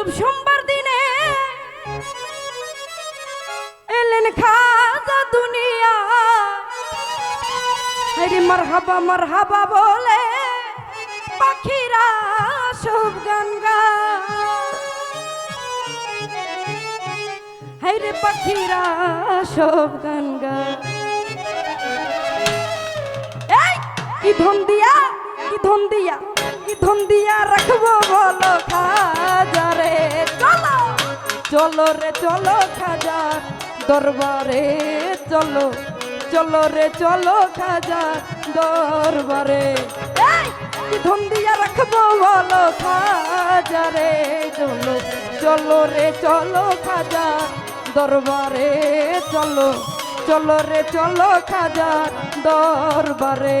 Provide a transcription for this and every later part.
শুভ সোমবার দিনে এলেন খাজা দুনিয়া। হরি মারহাবা মারহাবা বলে পাখিরা সব গান হাইরে পাখিরা সব গান এই, কি ধন দিয়া, কি ধন দিয়া। ধন দিয়া রাখব বলো খাজারে চলো চলো রে, চলো খাজার দরবারে চলো চলো রে, চলো খাজার দরবারে। কি ধন দিয়া রাখব বলো খাজারে চলো চলো রে, চলো খাজার দরবারে চলো চলো রে, চলো খাজার দরবারে।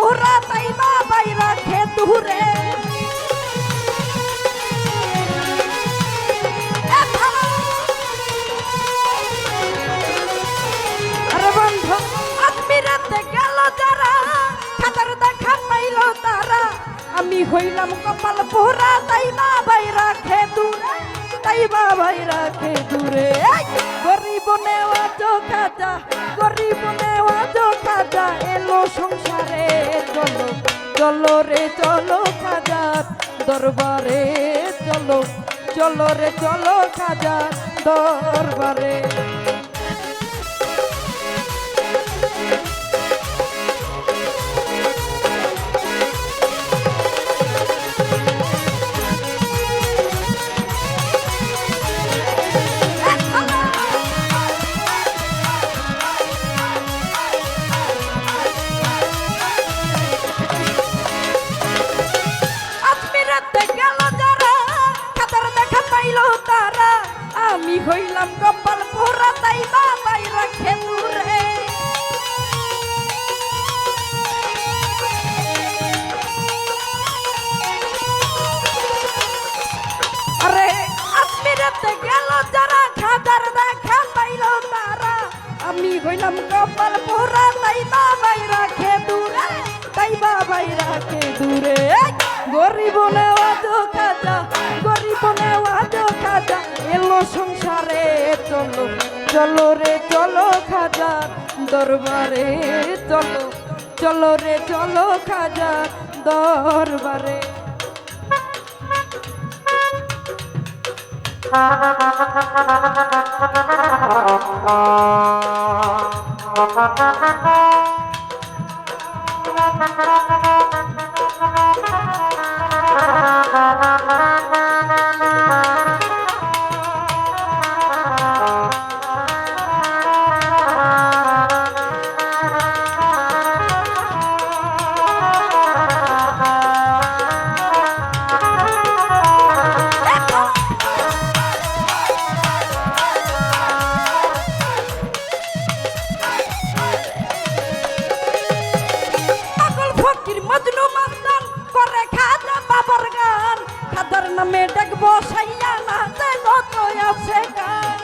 পুরা তাই বাইরা পাইল তারা। আমি হইলাম কপাল পুরা তাই মা বাইরা খেতুরে তাই মা গরিব নেওয়া চো খাজা গরিব নেওয়া চো খাজা এলো সংসারে চলো চলো রে চলো খাজার দরবারে চলো চলো রে চলো খাজার দরবারে। আমি কপাল পোড়া তাই মা বাইরা খেদুরে তাই মা বাইরা খেদুরে গরিব নেওয়া তো খাজা গরিব নেওয়া তো খাজা এলো সংসারে, চলো চলো রে, চলো খাজা, দরবারে, চলো চলো রে, চলো খাজা, দরবারে। পাগল নামে ডাকবো সাইয়া নাচে যত আছে গান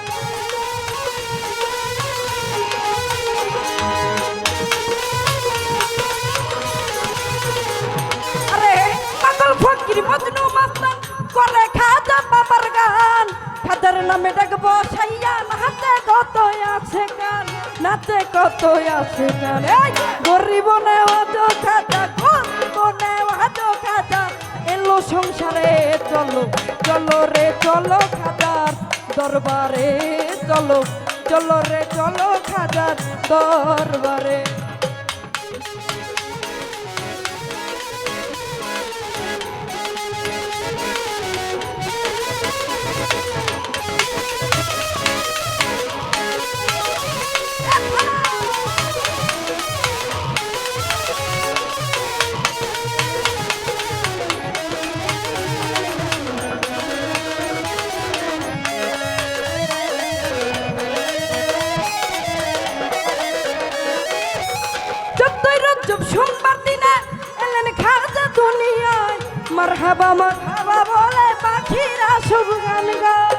ফকির মজনু মাস্তান করে খাজা বাবার গান। খাদার নামে ডাকবো সাইয়া নাচে কত আছে গান নাচে কত আছে গান গরিব নেওয়া তো খাজা গরিব নেওয়া এলো সংসারে চলো চলো রে চলো খাজার দরবারে চলো চলো রে চলো খাজার দরবারে। মারহাবা মারহাবা বলে পাখিরা সব গান গায়।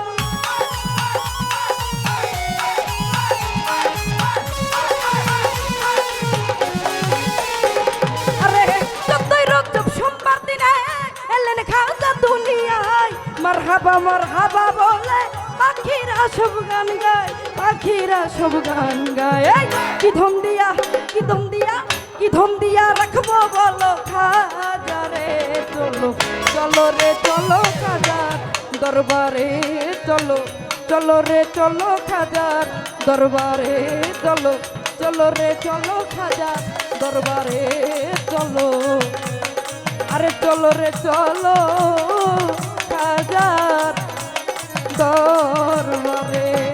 মারহাবা মারহাবা বলে পাখিরা সব গান গায়, পাখিরা সব গান গায়। কি ধম দিয়া, কি ধম দিয়া, কি ধম দিয়া রাখব বলো খাজারে চলো চলো রে, চলো খাজার দরবারে, চলো চলো রে, চলো খাজার দরবারে, চলো চলো রে, চলো খাজার দরবারে, চলো। আরে চলো রে, চলো খাজার দরবারে।